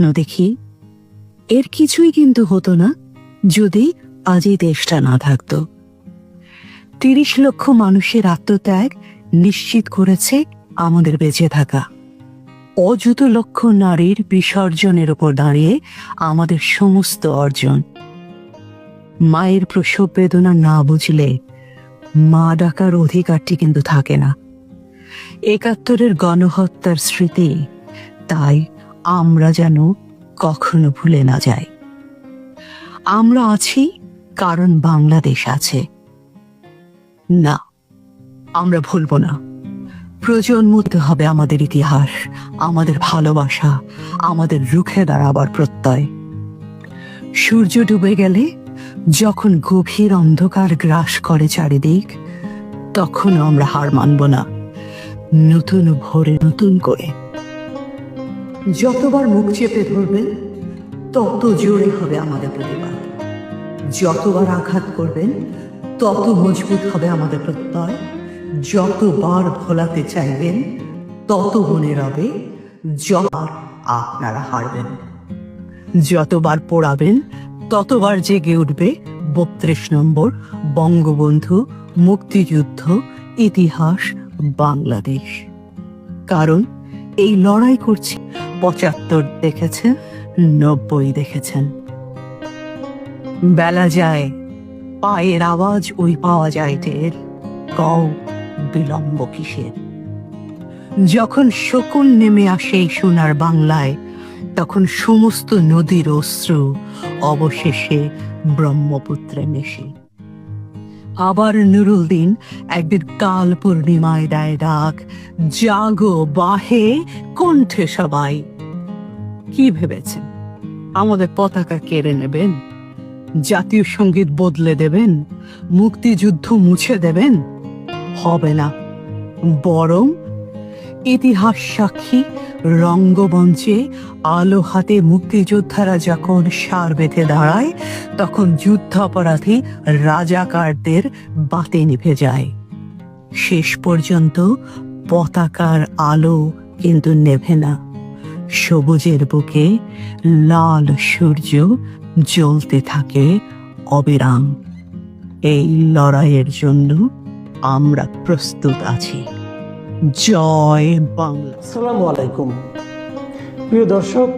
স্বপ্ন দেখি, এর কিছুই কিন্তু হতো না যদি আজ এই দেশটা না থাকতো। তিরিশ লক্ষ মানুষের আত্মত্যাগ নিশ্চিত করেছে আমাদের বেঁচে থাকা। অযুত লক্ষ নারীর বিসর্জনের উপর দাঁড়িয়ে আমাদের সমস্ত অর্জন। মায়ের প্রসব বেদনা না বুঝলে মা ডাকার অধিকারটি কিন্তু থাকে না। একাত্তরের গণহত্যার স্মৃতি তাই আমরা যেন কখনো ভুলে না যাই। আমরা আছি, কারণ বাংলাদেশ আছে। না, আমরা ভুলব না। প্রজন্মতে হবে আমাদের ইতিহাস, আমাদের ভালোবাসা, আমাদের রুখে দাঁড়াবার প্রত্যয়। সূর্য ডুবে গেলে যখন গভীর অন্ধকার গ্রাস করে চারিদিক তখন আমরা হার মানব না। নতুন ভোরে নতুন করে যতবার মুখ চেপে ধরবেন তত জোরে হবে আমাদের প্রতিবাদ। যতবার আঘাত করবেন, তত মজবুত হবে আমাদের প্রত্যয়। যতবার ভোলাতে চাইবেন, তত মনে রবে যতবার আপনারা হারবেন। যতবার পোড়াবেন, ততবার জেগে উঠবে বত্রিশ নম্বর বঙ্গবন্ধু মুক্তিযুদ্ধ ইতিহাস বাংলাদেশ। কারণ এই লড়াই করছে পঁচাত্তর দেখেছেন? নব্বই দেখেছেন। বেলা যায়, পায়ের আওয়াজ ওই পাওয়া যায় টের কও, বিলম্ব কিসের? যখন শকুন নেমে আসে সোনার বাংলায়, তখন সমস্ত নদীর অশ্রু অবশেষে ব্রহ্মপুত্রে মেশে। আবার নুরুল দিন একদিন কাল পূর্ণিমায় দেয় ডাক। জাগো বাহে কণ্ঠে সবাই। কি ভেবেছেন? আমাদের পতাকা কেড়ে নেবেন? জাতীয় সংগীত বদলে দেবেন? মুক্তিযুদ্ধ মুছে দেবেন? হবে না। বরং ইতিহাস সাক্ষী রঙ্গমঞ্চে আলো হাতে মুক্তিযোদ্ধারা যখন সার বেঁধে দাঁড়ায়, তখন যুদ্ধাপরাধী রাজাকারদের বাতে নিভে যায়। শেষ পর্যন্ত পতাকার আলো কিন্তু নেভে না। সবুজের বুকে লাল সূর্য জ্বলতে থাকে অবিরাম। এই লড়াইয়ের জন্য আমরা প্রস্তুত আছি। জয় বাংলা। আসসালামু আলাইকুম। প্রিয় দর্শক,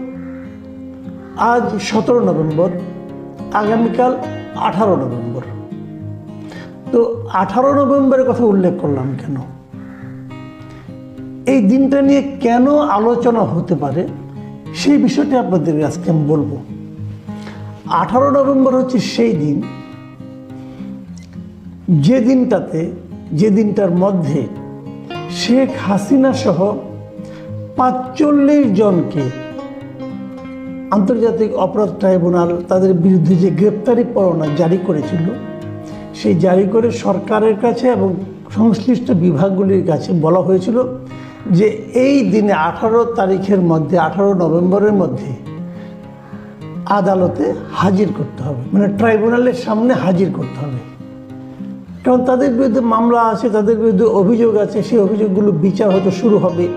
আজ সতেরো নভেম্বর, আগামীকাল আঠারো নভেম্বর। তো আঠারো নভেম্বরের কথা উল্লেখ করলাম কেন? এই দিনটা নিয়ে কেন আলোচনা হতে পারে, সেই বিষয়টি আপনাদের আজকে আমি বলব। আঠারো নভেম্বর হচ্ছে সেই দিন, যে দিনটাতে, যে দিনটার মধ্যে শেখ হাসিনা সহ পাঁচচল্লিশ জনকে আন্তর্জাতিক অপরাধ ট্রাইব্যুনাল তাদের বিরুদ্ধে যে গ্রেপ্তারি পরোয়ানা জারি করেছিল, সেই জারি করে সরকারের কাছে এবং সংশ্লিষ্ট বিভাগগুলির কাছে বলা হয়েছিল যে এই দিনে আঠারো তারিখের মধ্যে, আঠারো নভেম্বরের মধ্যে আদালতে হাজির করতে হবে। মানে ট্রাইব্যুনালের সামনে হাজির করতে হবে। কারণ তাদের বিরুদ্ধে মামলা আছে, তাদের বিরুদ্ধে অভিযোগ আছে, সেই অভিযোগগুলো বিচার হয়তো শুরু হবে।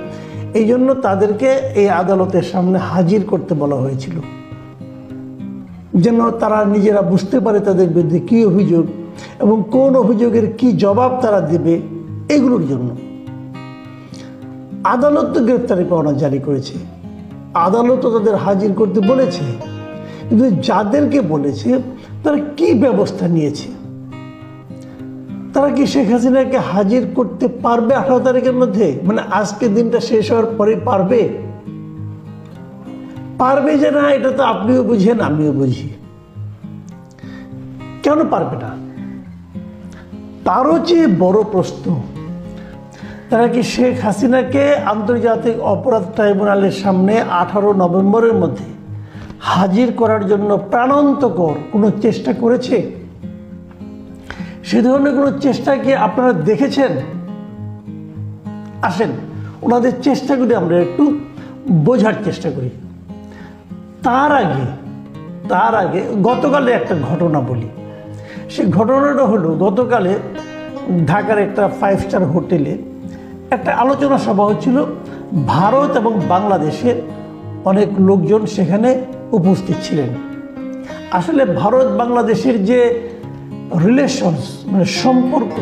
এই জন্য তাদেরকে এই আদালতের সামনে হাজির করতে বলা হয়েছিল। যেন তারা নিজেরা বুঝতে পারে তাদের বিরুদ্ধে কী অভিযোগ এবং কোন অভিযোগের কি জবাব তারা দেবে, এগুলোর জন্য। আদালত তো গ্রেপ্তারি পরোয়ানা জারি করেছে। আদালতও তাদের হাজির করতে বলেছে। কিন্তু যাদেরকে বলেছে, তারা কি ব্যবস্থা নিয়েছে? তারা কি শেখ হাসিনাকে হাজির করতে পারবে আঠারো তারিখের মধ্যে? মানে আজকে দিনটা শেষ হওয়ার পরে পারবে? পারবে যে না, এটা তো আপনিও বুঝেন, আমিও বুঝি। কেন পারবে না? তারও চেয়ে বড় প্রশ্ন, তারা কি শেখ হাসিনাকে আন্তর্জাতিক অপরাধ ট্রাইব্যুনালের সামনে আঠারো নভেম্বরের মধ্যে হাজির করার জন্য প্রাণান্তকর কোনো চেষ্টা করেছে? সে ধরনের কোনো চেষ্টা কি আপনারা দেখেছেন? আসেন, ওনাদের চেষ্টাগুলি আমরা একটু বোঝার চেষ্টা করি। তার আগে তার আগে গতকালে একটা ঘটনা বলি। সে ঘটনাটা হলো, গতকালে ঢাকার একটা ফাইভ স্টার হোটেলে একটা আলোচনা সভা হচ্ছিল। ভারত এবং বাংলাদেশের অনেক লোকজন সেখানে উপস্থিত ছিলেন। আসলে ভারত বাংলাদেশের যে রিলেশনস মানে সম্পর্ক